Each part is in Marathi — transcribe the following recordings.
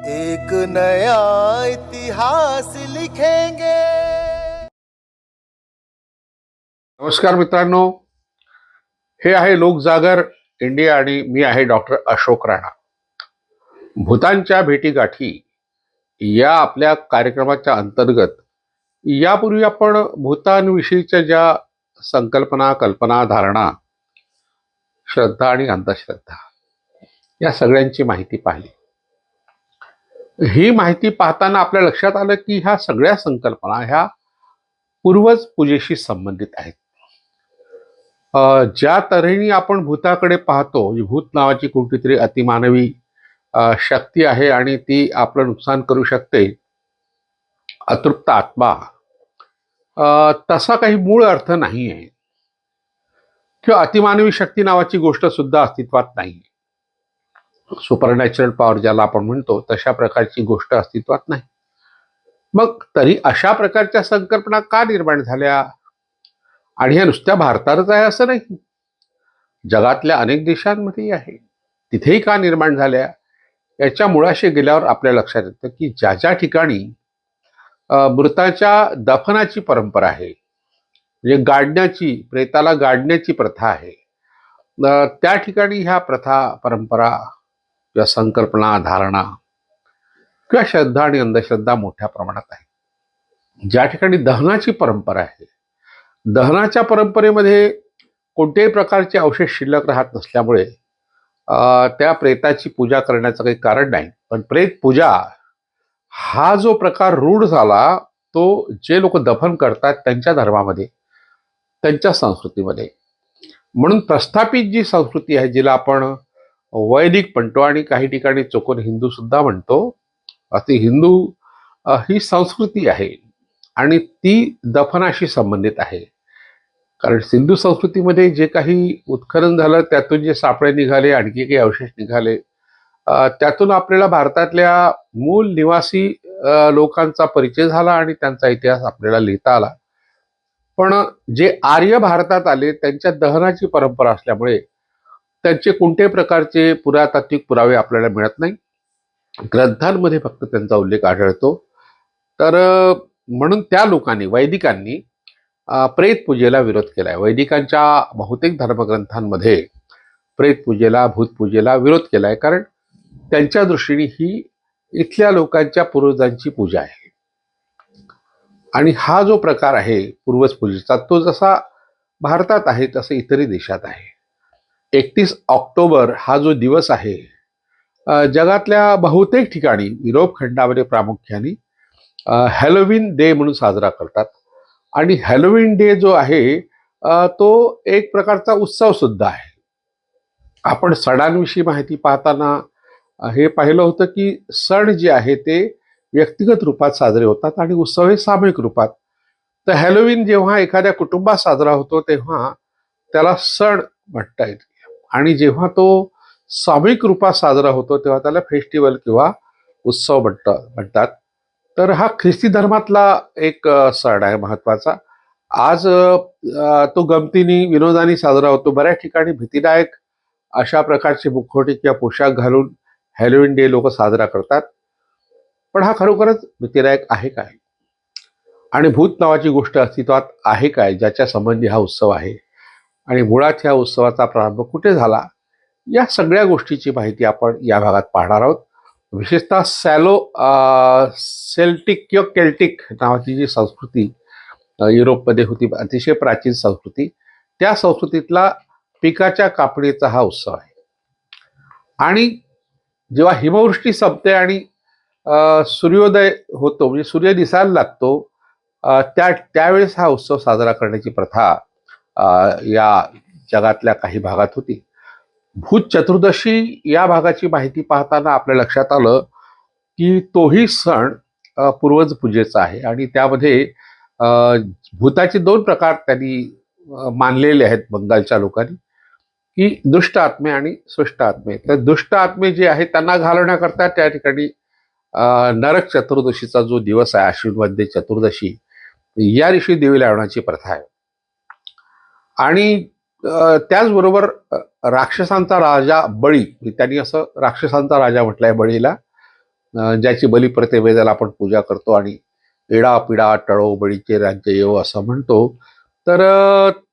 एक नया इतिहास लिखेंगे। नमस्कार मित्रांनो हे आहे लोकजागर इंडिया आणि मी आहे डॉक्टर अशोक राणा. भूतांच्या भेटीगाठी या आपल्या कार्यक्रमाच्या अंतर्गत यापूर्वी आपण भूतांविषयीच्या ज्या संकल्पना कल्पना धारणा श्रद्धा आणि अंधश्रद्धा या सगळ्यांची माहिती पाहिली. ही माहिती पाहताना आपल्या लक्षात आलं की ह्या सगळ्या संकल्पना ह्या पूर्वज पूजेशी संबंधित आहेत. ज्या तऱ्हेने आपण भूताकडे पाहतो भूत नावाची कोणती तरी अतिमानवी शक्ती आहे आणि ती आपलं नुकसान करू शकते अतृप्त आत्मा तसा काही मूळ अर्थ नाही आहे किंवा अतिमानवी शक्ती नावाची गोष्ट सुद्धा अस्तित्वात नाही सुपरनॅचरल पॉवर ज्याला आपण म्हणतो तशा प्रकारची गोष्ट अस्तित्वात नाही. मग तरी अशा प्रकारच्या संकल्पना का निर्माण झाल्या? आणि ह्या नुसत्या भारतातच आहे असं नाही. जगातल्या अनेक देशांमध्येही आहे. तिथेही का निर्माण झाल्या? याच्या मुळाशी गेल्यावर आपल्या लक्षात येतं की ज्या ज्या ठिकाणी मृताच्या दफनाची परंपरा आहे म्हणजे गाडण्याची प्रेताला गाडण्याची प्रथा आहे त्या ठिकाणी ह्या प्रथा परंपरा किंवा संकल्पना धारणा किंवा श्रद्धा आणि अंधश्रद्धा मोठ्या प्रमाणात आहे. ज्या ठिकाणी दहनाची परंपरा आहे दहनाच्या परंपरेमध्ये कोणत्याही प्रकारचे अवशेष शिल्लक राहत नसल्यामुळे त्या प्रेताची पूजा करण्याचं काही कारण नाही. पण प्रेत पूजा हा जो प्रकार रूढ झाला तो जे लोक दफन करतात त्यांच्या धर्मामध्ये त्यांच्या संस्कृतीमध्ये. म्हणून प्रस्थापित जी संस्कृती आहे जिला आपण वैदिक म्हणतो आणि काही ठिकाणी चोकून हिंदू सुद्धा म्हणतो अशी हिंदू ही संस्कृती आहे आणि ती दफनाशी संबंधित आहे. कारण सिंधू संस्कृतीमध्ये जे काही उत्खनन झालं त्यातून जे सापळे निघाले आणखी काही अवशेष निघाले त्यातून आपल्याला भारतातल्या मूल निवासी लोकांचा परिचय झाला आणि त्यांचा इतिहास आपल्याला लिहिता आला. पण जे आर्य भारतात आले त्यांच्या दहनाची परंपरा असल्यामुळे त्यांचे कोणत्याही प्रकारचे पुरातात्विक पुरावे आपल्याला मिळत नाही. ग्रंथांमध्ये फक्त त्यांचा उल्लेख आढळतो. तर म्हणून त्या लोकांनी वैदिकांनी प्रेत पूजेला विरोध केलाय. वैदिकांच्या बहुतेक धर्मग्रंथांमध्ये प्रेत पूजेला भूतपूजेला विरोध केलाय. कारण त्यांच्या दृष्टीने ही इथल्या लोकांच्या पूर्वजांची पूजा आहे. आणि हा जो प्रकार आहे पूर्वज पूजेचा तो जसा भारतात आहे तसं इतरही देशात आहे. एकतीस ऑक्टोबर हा जो दिवस आहे जगातल्या बहुतेक ठिकाणी युरोप खंडामध्ये प्रामुख्याने हॅलोविन डे म्हणून साजरा करतात. आणि हॅलोविन डे जो आहे तो एक प्रकारचा उत्सव सुद्धा आहे. आपण सणांविषयी माहिती पाहताना हे पाहिलं होतं की सण जे आहे ते व्यक्तिगत रूपात साजरे होतात आणि उत्सव हे सामूहिक रूपात. तर हॅलोविन जेव्हा एखाद्या कुटुंबात साजरा होतो तेव्हा त्याला सण म्हणता येईल. आणि जेव्हा तो सामूहिक रूपात साजरा होतो तेव्हा त्याला फेस्टिवल किंवा उत्सव म्हणत म्हणतात. तर हा ख्रिस्ती धर्मातला एक सण आहे महत्त्वाचा आज तो गमतीने विनोदाने साजरा होतो. बऱ्याच ठिकाणी भीतीदायक अशा प्रकारचे मुखवटी किंवा पोशाख घालून हॅलोविन डे लोक साजरा करतात. पण हा खरोखरच भीतीदायक आहे काय? आणि भूत नावाची गोष्ट अस्तित्वात आहे काय? ज्याच्या संबंधी हा उत्सव आहे. आणि मुळात ह्या उत्सवाचा प्रारंभ कुठे झाला? या सगळ्या गोष्टीची माहिती आपण या भागात पाहणार आहोत. विशेषतः सॅलो सेल्टिक किंवा केल्टिक नावाची जी संस्कृती युरोपमध्ये होती अतिशय प्राचीन संस्कृती त्या संस्कृतीतला पिकाच्या कापणीचा हा उत्सव आहे. आणि जेव्हा हिमवृष्टी संपते आणि सूर्योदय होतो म्हणजे सूर्य दिसायला लागतो त्या त्यावेळेस हा उत्सव साजरा करण्याची प्रथा या जगातल्या काही भागात होती. भूत चतुर्दशी या भागाची माहिती पाहताना आपल्या लक्षात आलं की तोही सण पूर्वज पूजेचा आहे आणि त्यामध्ये भूताचे दोन प्रकार त्यांनी मानलेले आहेत बंगालच्या लोकांनी की दुष्ट आत्मे आणि सुष्ट आत्मे तर दुष्ट आत्मे जे आहेत त्यांना घालवण्याकरता त्या ठिकाणी नरक चतुर्दशीचा जो दिवस आहे आश्विनमध्ये चतुर्दशी या दिवशी देवी लावण्याची प्रथा आहे. आणि त्याचबरोबर राक्षसांचा राजा बळी म्हणजे त्यांनी असं राक्षसांचा राजा म्हटलाय बळीला ज्याची ज्याची बलिप्रतिभेला आपण पूजा करतो आणि इडा पिडा टळो बळीचे राज्य येवो असं म्हणतो. तर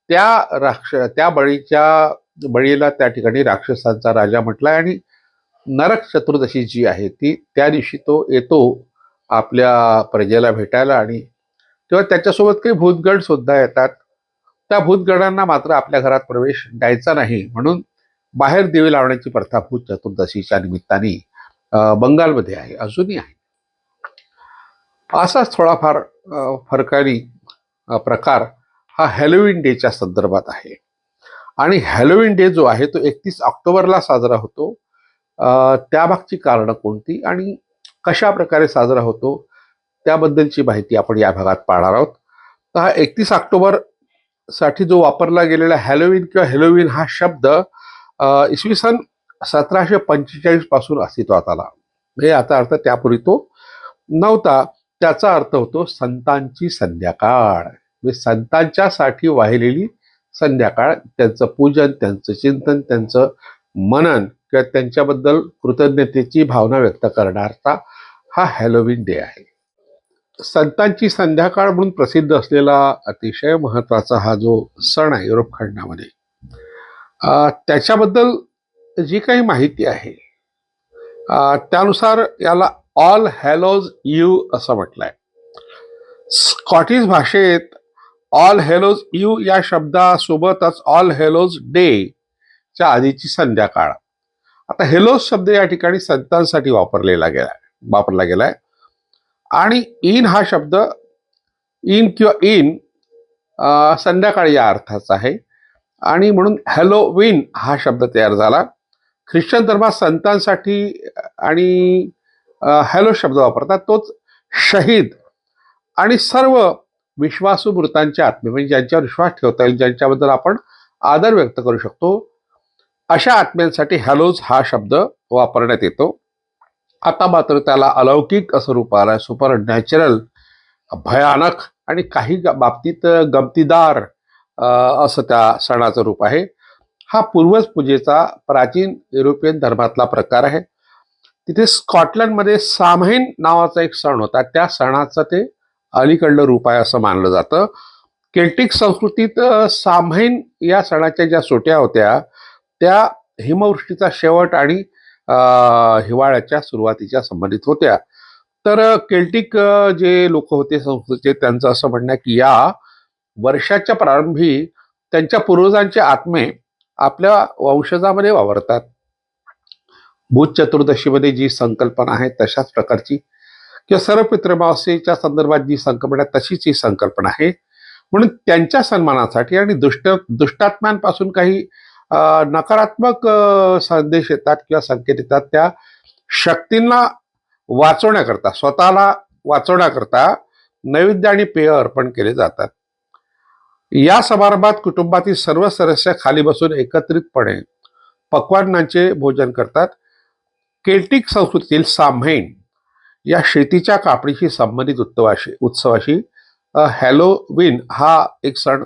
त्या राक्ष त्या बळीच्या बळीला त्या ठिकाणी राक्षसांचा राजा म्हटलाय आणि नरक चतुर्दशी जी आहे ती त्या दिवशी तो येतो आपल्या प्रजेला भेटायला आणि तेव्हा त्याच्यासोबत काही भूतगण सुद्धा येतात. त्या भूतगणांना मात्र आपल्या घरात प्रवेश द्यायचा नाही म्हणून बाहेर दिवे लावण्याची प्रथा भूत चतुर्दशीच्या निमित्ताने बंगालमध्ये आहे अजूनही आहे. असाच थोडाफार फरकानी प्रकार हा हॅलोविन डेच्या संदर्भात आहे. आणि हॅलोविन डे जो आहे तो एकतीस ऑक्टोबरला साजरा होतो. त्यामागची कारणं कोणती आणि कशा प्रकारे साजरा होतो त्याबद्दलची माहिती आपण या भागात पाहणार आहोत. तर हा एकतीस ऑक्टोबर साठी जो वापरला गेलेला हॅलोविन किंवा हॅलोविन हा शब्द इसवी सन सतराशे पंचेचाळीसपासून अस्तित्वात आला. म्हणजे याचा अर्थ त्यापूर्वी तो नव्हता. त्याचा अर्थ होतो संतांची संध्याकाळ. म्हणजे संतांच्यासाठी वाहिलेली संध्याकाळ त्यांचं पूजन त्यांचं चिंतन त्यांचं मनन किंवा त्यांच्याबद्दल कृतज्ञतेची भावना व्यक्त करणारा हा हॅलोविन डे आहे. संतांची संध्याकाळ म्हणून प्रसिद्ध असलेला अतिशय महत्त्वाचा हा जो सण आहे युरोप खंडामध्ये त्याच्याबद्दल जी काही माहिती आहे त्यानुसार याला ऑल हॅलोज यू असं म्हटलंय. स्कॉटिश भाषेत ऑल हेलोज यू या शब्दासोबतच ऑल हेलोज डे च्या आधीची संध्याकाळ. आता हेलोज शब्द या ठिकाणी संतांसाठी वापरलेला गेला वापरला गेलाय. आणि इन हा शब्द इन किंवा इन संध्याकाळी या अर्थाचा आहे. आणि म्हणून हॅलोविन हा शब्द तयार झाला. ख्रिश्चन धर्मात संतांसाठी आणि हॅलो शब्द वापरतात. तोच शहीद आणि सर्व विश्वासू मृतांचे आत्मे म्हणजे ज्यांच्यावर विश्वास ठेवता येईल ज्यांच्याबद्दल आपण आदर व्यक्त करू शकतो अशा आत्म्यांसाठी हॅलोज हा शब्द वापरण्यात येतो. आता मात्र त्याला अलौकिक असं रूप आलं सुपर नॅचरल भयानक आणि काही ग- बाबतीत गमतीदार असं त्या सणाचं रूप आहे. हा पूर्वज पूजेचा प्राचीन युरोपियन धर्मातला प्रकार आहे. तिथे स्कॉटलंडमध्ये सामहीन नावाचा एक सण होता. त्या सणाचं ते अलीकडलं रूप आहे असं मानलं जातं. केल्टिक संस्कृतीत सामहीन या सणाच्या ज्या सुट्या होत्या त्या हिमवृष्टीचा शेवट आणि हिवाळ्याच्या सुरुवातीच्या संबंधित होत्या. तर केल्टिक जे लोक होते संस्कृतीचे त्यांचं असं म्हणणं आहे की या वर्षाच्या प्रारंभी त्यांच्या पूर्वजांचे आत्मे आपल्या वंशजामध्ये वावरतात. भूत चतुर्दशीमध्ये जी संकल्पना आहे तशाच प्रकारची. किंवा सर्व पितृमावसेच्या संदर्भात जी संकल्पना आहे तशीच ही संकल्पना आहे. म्हणून त्यांच्या सन्मानासाठी आणि दुष्ट दुष्टात्म्यांपासून काही नकारात्मक संदेश येतात किंवा संकेत येतात त्या शक्तींना वाचवण्याकरता स्वतःला वाचवण्याकरता नैवेद्य आणि पेय अर्पण केले जातात. या समारंभात कुटुंबातील सर्व सदस्य खाली बसून एकत्रितपणे पक्वानांचे भोजन करतात. केल्टिक संस्कृतीतील साम्हेन या शेतीच्या कापणीशी संबंधित उत्सवाशी उत्सवाशी हॅलोविन हा एक सण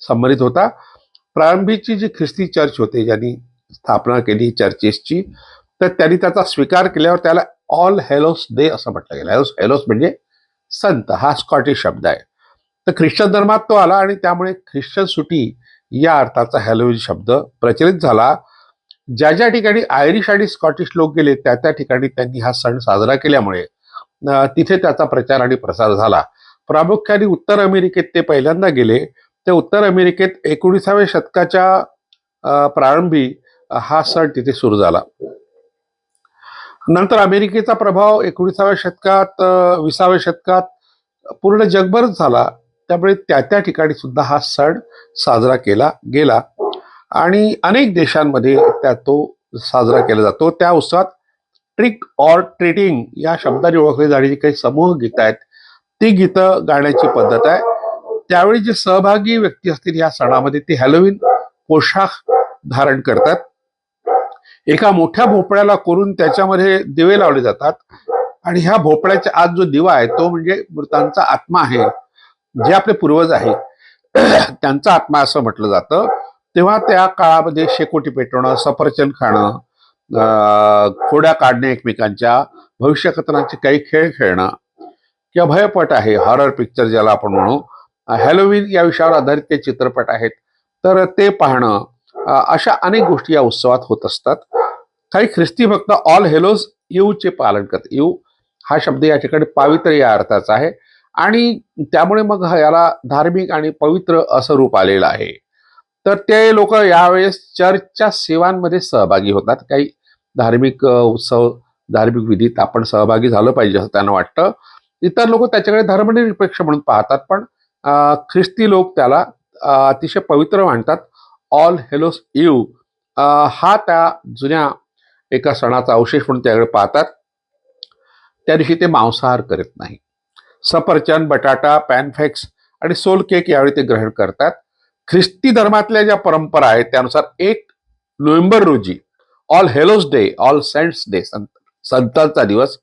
संबंधित होता. प्रारंभीची जी ख्रिस्ती चर्च होते ज्यांनी स्थापना केली चर्चेसची तर त्यांनी त्याचा स्वीकार केल्यावर त्याला ऑल हेलोस डे असं म्हटलं गेलं. हेलोस हेलोस म्हणजे संत हा स्कॉटिश शब्द आहे. तर ख्रिश्चन धर्मात तो आला आणि त्यामुळे ख्रिश्चन सुटी या अर्थाचा हॅलोविन शब्द प्रचलित झाला. ज्या ज्या ठिकाणी आयरिश आणि स्कॉटिश लोक गेले त्या त्या ठिकाणी त्यांनी हा सण साजरा केल्यामुळे तिथे त्याचा प्रचार आणि प्रसार झाला. प्रामुख्याने उत्तर अमेरिकेत ते पहिल्यांदा गेले. ते उत्तर अमेरिकेत एकोणीसाव्या शतकाच्या प्रारंभी हा सण तिथे सुरू झाला. नंतर अमेरिकेचा प्रभाव एकोणीसाव्या शतकात विसाव्या शतकात पूर्ण जगभरच झाला. त्यामुळे त्या त्या ठिकाणी सुद्धा हा सण साजरा केला गेला. आणि अनेक देशांमध्ये त्या तो साजरा केला जातो. त्या उत्सवात ट्रिक ऑर ट्रेडिंग या शब्दाने ओळखली जाणारी काही समूह गीतं आहेत ती गीतं गाण्याची पद्धत आहे. त्यावेळी जे सहभागी व्यक्ती असतील या सणामध्ये ते हॅलोविन पोशाख धारण करतात. एका मोठ्या भोपळ्याला करून त्याच्यामध्ये दिवे लावले जातात. आणि ह्या भोपळ्याच्या आत जो दिवा आहे तो म्हणजे मृतांचा आत्मा आहे जे आपले पूर्वज आहे. त्यांचा आत्मा असं म्हटलं जातं. तेव्हा त्या काळामध्ये शेकोटी पेटवणं सफरचंद खाणं खोड्या काढणे एकमेकांच्या भविष्यकथनाचे काही खेळ खेळणं किंवा भयपट आहे हॉरर पिक्चर ज्याला आपण म्हणू हॅलोविन या विषयावर आधारित ते चित्रपट आहेत. तर ते पाहणं अशा अनेक गोष्टी या उत्सवात होत असतात. काही ख्रिस्ती भक्त ऑल हेलोज चे पालन करतात. यू हा शब्द या ठिकाणी पावित्र या अर्थाचा आहे. आणि त्यामुळे मग याला धार्मिक आणि पवित्र असं रूप आलेलं आहे. तर ते लोक यावेळेस चर्चच्या सेवांमध्ये सहभागी होतात. काही धार्मिक उत्सव धार्मिक विधीत आपण सहभागी झालं पाहिजे असं त्यांना वाटतं. इतर लोक त्याच्याकडे धर्मनिरपेक्ष म्हणून पाहतात. पण ख्रिस्ती लोक त्याला अतिशय पवित्र मानतात. ऑल हेलोस यू हा त्या जुन्या एका सणाचा अवशेष म्हणून त्याकडे पाहतात. त्या दिवशी ते मांसाहार करत नाही सफरचंद बटाटा पॅनफेक्स आणि सोल केक यावेळी ते ग्रहण करतात. ख्रिस्ती धर्मातल्या ज्या परंपरा आहेत त्यानुसार एक नोव्हेंबर रोजी all hallows day all saints day संत संतांचा दिवस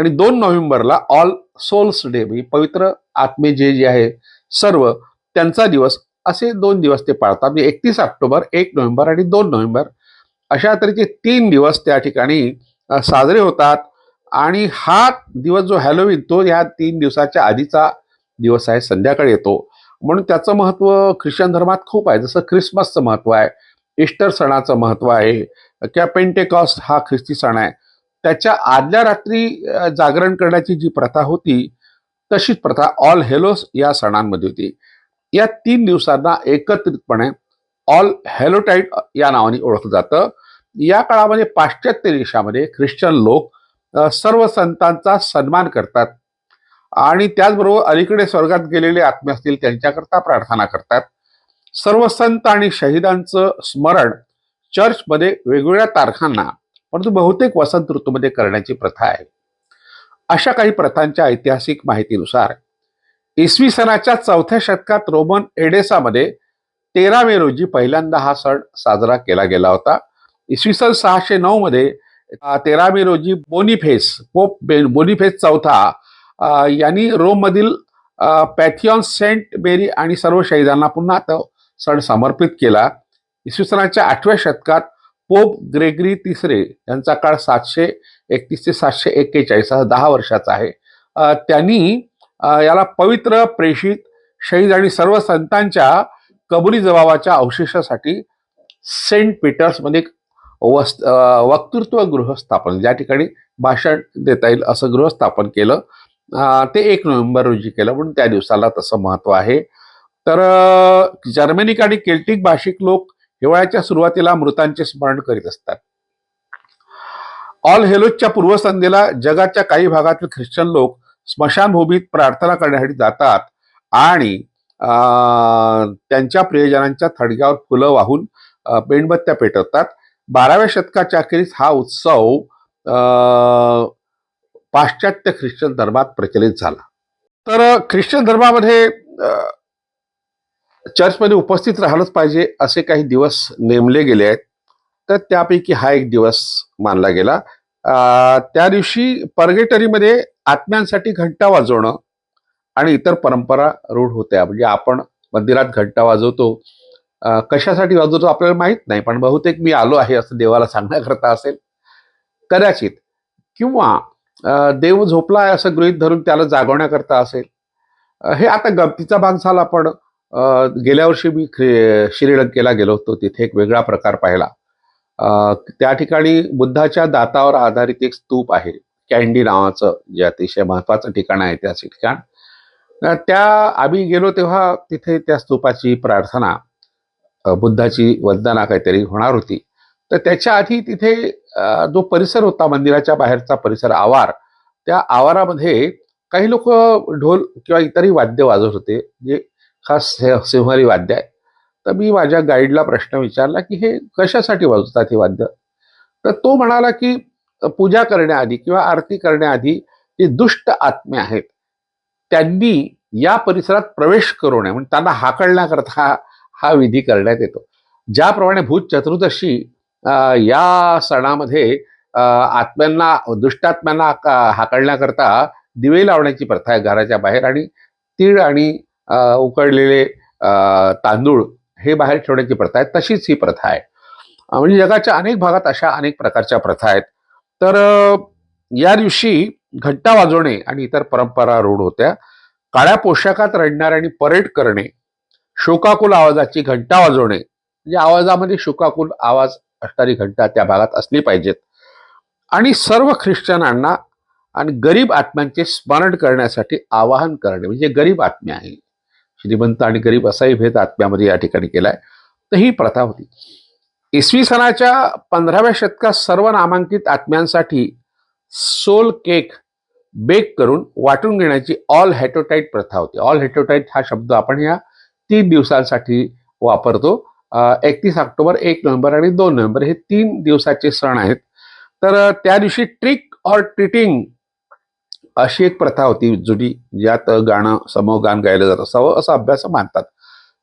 आणि दोन नोव्हेंबरला ऑल सोल्स डे म्हणजे पवित्र आत्मे जे जे आहे सर्व त्यांचा दिवस असे दोन दिवस ते पाळतात. म्हणजे एकतीस ऑक्टोबर एक नोव्हेंबर आणि दोन नोव्हेंबर. अशा तऱ्हेचे तीन दिवस त्या ठिकाणी साजरे होतात. आणि हा दिवस जो हॅलोविन तो ह्या तीन दिवसाच्या आधीचा दिवस आहे संध्याकाळी येतो. म्हणून त्याचं महत्त्व ख्रिश्चन धर्मात खूप आहे. जसं ख्रिसमसचं महत्त्व आहे इस्टर सणाचं महत्त्व आहे किंवा पेंटेकॉस्ट हा ख्रिस्ती सण आहे. त्याच्या आदल्या रात्री जागरण करण्याची जी प्रथा होती तशीच प्रथा ऑल हेलोस या सणांमध्ये होती. या तीन दिवसांना एकत्रितपणे ऑल हेलोटाईट या नावाने ओळखलं जातं. या काळामध्ये पाश्चात्य देशामध्ये ख्रिश्चन लोक सर्व संतांचा सन्मान करतात आणि त्याचबरोबर अलीकडे स्वर्गात गेलेले आत्मे असतील त्यांच्याकरता प्रार्थना करतात. सर्व संत आणि शहीदांचं स्मरण चर्चमध्ये वेगवेगळ्या तारखांना परंतु बहुतेक वसंत ऋतूमध्ये करण्याची प्रथा आहे. अशा काही प्रथांच्या ऐतिहासिक माहितीनुसार इसवी सणाच्या चौथ्या शतकात रोमन एडेसामध्ये तेरा मे रोजी पहिल्यांदा हा सण साजरा केला गेला होता. इसवी सन सहाशे नऊ मध्ये तेरा मे रोजी बोनिफेस पोप बोनिफेस चौथा यांनी रोममधील पॅथियॉन सेंट मेरी आणि सर्व शहीदांना पुन्हा तो सण समर्पित केला. इसवी सनाच्या आठव्या शतकात पोप ग्रेगरी तिसरे यांचा काळ सातशे एकतीस ते सातशे एक्केचाळीस हा दहा वर्षाचा आहे. त्यांनी याला पवित्र प्रेषित शहीद आणि सर्व संतांच्या कबुली जबाबाच्या अवशेषासाठी सेंट पीटर्समध्ये म्हणजे एक वस वक्तृत्व गृह स्थापन ज्या ठिकाणी भाषण देता येईल असं गृह स्थापन केलं. ते एक नोव्हेंबर रोजी केलं म्हणून त्या दिवसाला तसं महत्त्व आहे. तर जर्मेनिक आणि केल्टिक भाषिक लोक हिवाळ्याच्या सुरुवातीला मृतांचे स्मरण करीत असतात. ऑल हेलोजच्या पूर्वसंध्येला जगाच्या काही भागातील ख्रिश्चन लोक स्मशानभूमीत प्रार्थना करण्यासाठी जातात आणि त्यांच्या प्रियजनांच्या थडग्यावर फुलं वाहून मेणबत्त्या पेटवतात. बाराव्या शतकाच्या अखेरीस हा उत्सव पाश्चात्य ख्रिश्चन धर्मात प्रचलित झाला. तर ख्रिश्चन धर्मामध्ये चर्चमध्ये उपस्थित राहिलंच पाहिजे असे काही दिवस नेमले गेले आहेत. तर त्यापैकी हा एक दिवस मानला गेला. त्या दिवशी परगेटरीमध्ये आत्म्यांसाठी घंटा वाजवणं आणि इतर परंपरा रूढ होत्या. म्हणजे आपण मंदिरात घंटा वाजवतो. कशासाठी वाजवतो आपल्याला माहीत नाही पण बहुतेक मी आलो आहे असं देवाला सांगण्याकरता असेल. कदाचित. किंवा देव झोपला आहे असं गृहीत धरून त्याला जागवण्याकरता असेल. हे आता गमतीचा भाग झाला पण गेल्या वर्षी मी श्रीलंकेला गेलो होतो. तिथे एक वेगळा प्रकार पाहिला. त्या ठिकाणी बुद्धाच्या दातावर आधारित एक स्तूप आहे. कॅन्डी नावाचं जे अतिशय महत्वाचं ठिकाण आहे ऐतिहासिक ठिकाण. त्या आम्ही गेलो तेव्हा तिथे त्या स्तूपाची प्रार्थना बुद्धाची वंदना काहीतरी होणार होती. तर त्याच्या आधी तिथे जो परिसर होता मंदिराच्या बाहेरचा परिसर आवार त्या आवारामध्ये काही लोक ढोल किंवा इतरही वाद्य वाजवत होते. जे खास सिं- सिंहरी वाद्य आहे. तर मी माझ्या गाईडला प्रश्न विचारला की हे कशासाठी वाजतात हे वाद्य? तर तो म्हणाला की पूजा करण्याआधी किंवा आरती करण्याआधी जे दुष्ट आत्मे आहेत त्यांनी या परिसरात प्रवेश करू नये. म्हणजे त्यांना हाकळण्याकरता हा विधी करण्यात येतो. ज्याप्रमाणे भूत चतुर्दशी या सणामध्ये आत्म्यांना दुष्टात्म्यांना हाकळण्याकरता दिवे लावण्याची प्रथा आहे घराच्या बाहेर आणि तीळ आणि उकडलेले तांदूळ हे बाहेर ठेवण्याची प्रथा आहे. तशीच ही प्रथा आहे. म्हणजे जगाच्या अनेक भागात अशा अनेक प्रकारच्या प्रथा आहेत. तर या दिवशी घंटा वाजवणे आणि इतर परंपरा रूढ होत्या. काळ्या पोशाखात रडणारे आणि परेड करणे शोकाकुल आवाजाची घंटा वाजवणे म्हणजे आवाजामध्ये शोकाकुल आवाज असणारी घंटा त्या भागात असली पाहिजेत. आणि सर्व ख्रिश्चनांना आणि गरीब आत्म्यांचे स्मरण करण्यासाठी आवाहन करणे म्हणजे गरीब आत्म्या आहे. श्रीमंत आणि गरीब असाही भेद आत्म्यामध्ये या ठिकाणी केलाय. तर ही प्रथा होती. इसवी सणाच्या पंधराव्या शतकात सर्व नामांकित आत्म्यांसाठी सोल केक बेक करून वाटून घेण्याची ऑल हेटोटाईट प्रथा होती. ऑल हेटोटाईट हा शब्द आपण या तीन दिवसांसाठी वापरतो. एकतीस ऑक्टोबर एक नोव्हेंबर आणि दोन नोव्हेंबर हे तीन दिवसाचे सण आहेत. तर त्या दिवशी ट्रिक ऑर ट्रिटिंग अशी एक प्रथा होती जुनी ज्यात गाणं समूह गाण गायलं जात असावं असं अभ्यास मानतात.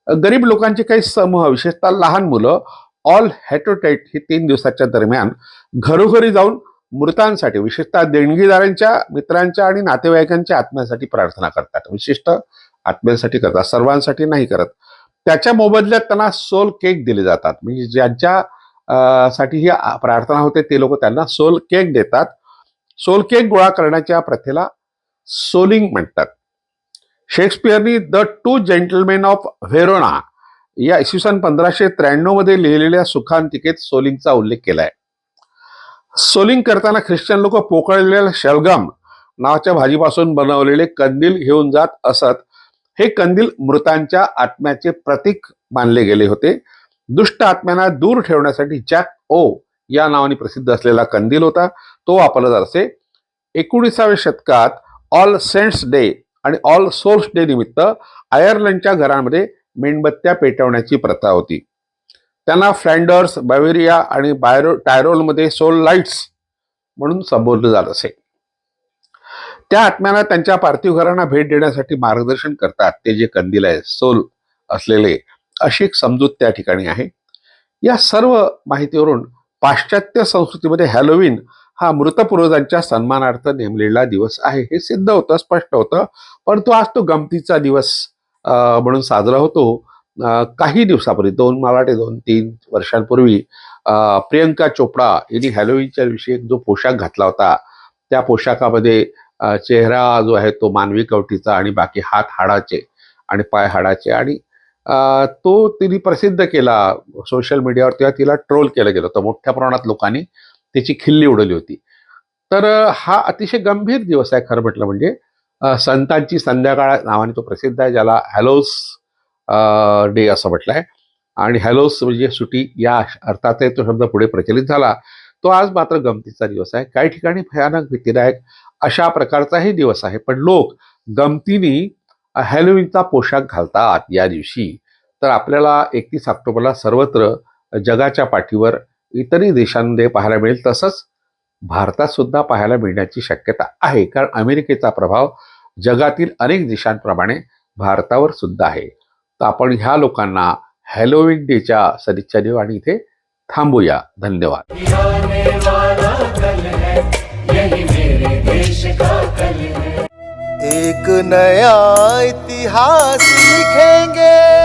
गरीब लोकांचे काही समूह विशेषतः लहान मुलं ऑल हॅटोटाईट ही तीन दिवसाच्या दरम्यान घरोघरी जाऊन मृतांसाठी विशेषतः देणगीदारांच्या मित्रांच्या आणि नातेवाईकांच्या आत्म्यासाठी प्रार्थना करतात. विशिष्ट आत्म्यांसाठी करतात सर्वांसाठी नाही करत. त्याच्या मोबदल्यात त्यांना सोल केक दिले जातात. म्हणजे ज्यांच्या साठी ही प्रार्थना होते ते लोक त्यांना सोल केक देतात. सोलकेक गोळा करण्याच्या प्रथेला सोलिंग म्हणतात. शेक्सपियरनी the two gentlemen of Verona या इसवी सन पंधराशे त्र्याण्णवमध्ये लिहिलेल्या सुखांतिकेत सोलिंगचा उल्लेख केलाय. सोलिंग करताना ख्रिश्चन लोक पोकळलेल्या शलगम नावाच्या भाजीपासून बनवलेले कंदील घेऊन जात असत. हे कंदील मृतांच्या आत्म्याचे प्रतीक मानले गेले होते. दुष्ट आत्म्यांना दूर ठेवण्यासाठी जॅक ओ या नावाने प्रसिद्ध असलेला कंदील होता. तो वापरला जात असे. एकोणीसाव्या शतकात ऑल सेंट्स डे आणि ऑल सोल्स डे निमित्त आयर्लंडच्या घरांमध्ये मेणबत्त्या पेटवण्याची प्रथा होती. त्यांना फ्लँडर्स बावेरिया आणि बायरो टायरोलमध्ये सोल लाईट्स म्हणून संबोधलं जात असे. त्या आत्म्यांना त्यांच्या पार्थिव घरांना भेट देण्यासाठी मार्गदर्शन करतात ते जे कंदील आहे सोल असलेले अशी एक समजूत त्या ठिकाणी आहे. या सर्व माहितीवरून पाश्चात्य संस्कृतीमध्ये हॅलोविन हा मृत पूर्वजांच्या सन्मानार्थ नेमलेला दिवस आहे. हे सिद्ध होतं स्पष्ट होतं परंतु आज तो गमतीचा दिवस म्हणून साजरा होतो. काही दिवसापूर्वी दोन मला वाटते दोन तीन वर्षांपूर्वी प्रियंका चोपडा यांनी हॅलोविनच्या दिवशी एक जो पोशाख घातला होता त्या पोशाखामध्ये चेहरा जो आहे तो मानवी कवटीचा आणि बाकी हात हाडाचे आणि पाय हाडाचे आणि तो तिने प्रसिद्ध केला सोशल मीडियावर तेव्हा तिला ट्रोल केलं गेलं होतं. मोठ्या प्रमाणात लोकांनी त्याची खिल्ली उडवली होती. तर हा अतिशय गंभीर दिवस आहे खरं म्हटलं म्हणजे. संतांची संध्याकाळ नावाने तो प्रसिद्ध आहे ज्याला हॅलोस डे असं म्हटलं आहे आणि हॅलोस म्हणजे सुटी या अर्थात तो शब्द पुढे प्रचलित झाला. तो आज मात्र गमतीचा दिवस आहे. काही ठिकाणी भयानक भीतीदायक अशा प्रकारचाही दिवस आहे. पण लोक गमतीने हॅलोविनचा पोशाख घालतात या दिवशी. तर आपल्याला एकतीस ऑक्टोबरला सर्वत्र जगाच्या पाठीवर इतरही देशांमध्ये पाहायला मिळेल तसंच भारतात सुद्धा पाहायला मिळण्याची शक्यता आहे. कारण अमेरिकेचा प्रभाव जगातील अनेक देशांप्रमाणे भारतावर सुद्धा आहे. तर आपण ह्या लोकांना हॅलोविन डेच्या सदिच्छा देऊ आणि इथे थांबूया. धन्यवाद. एक नया इतिहास लिखेंगे।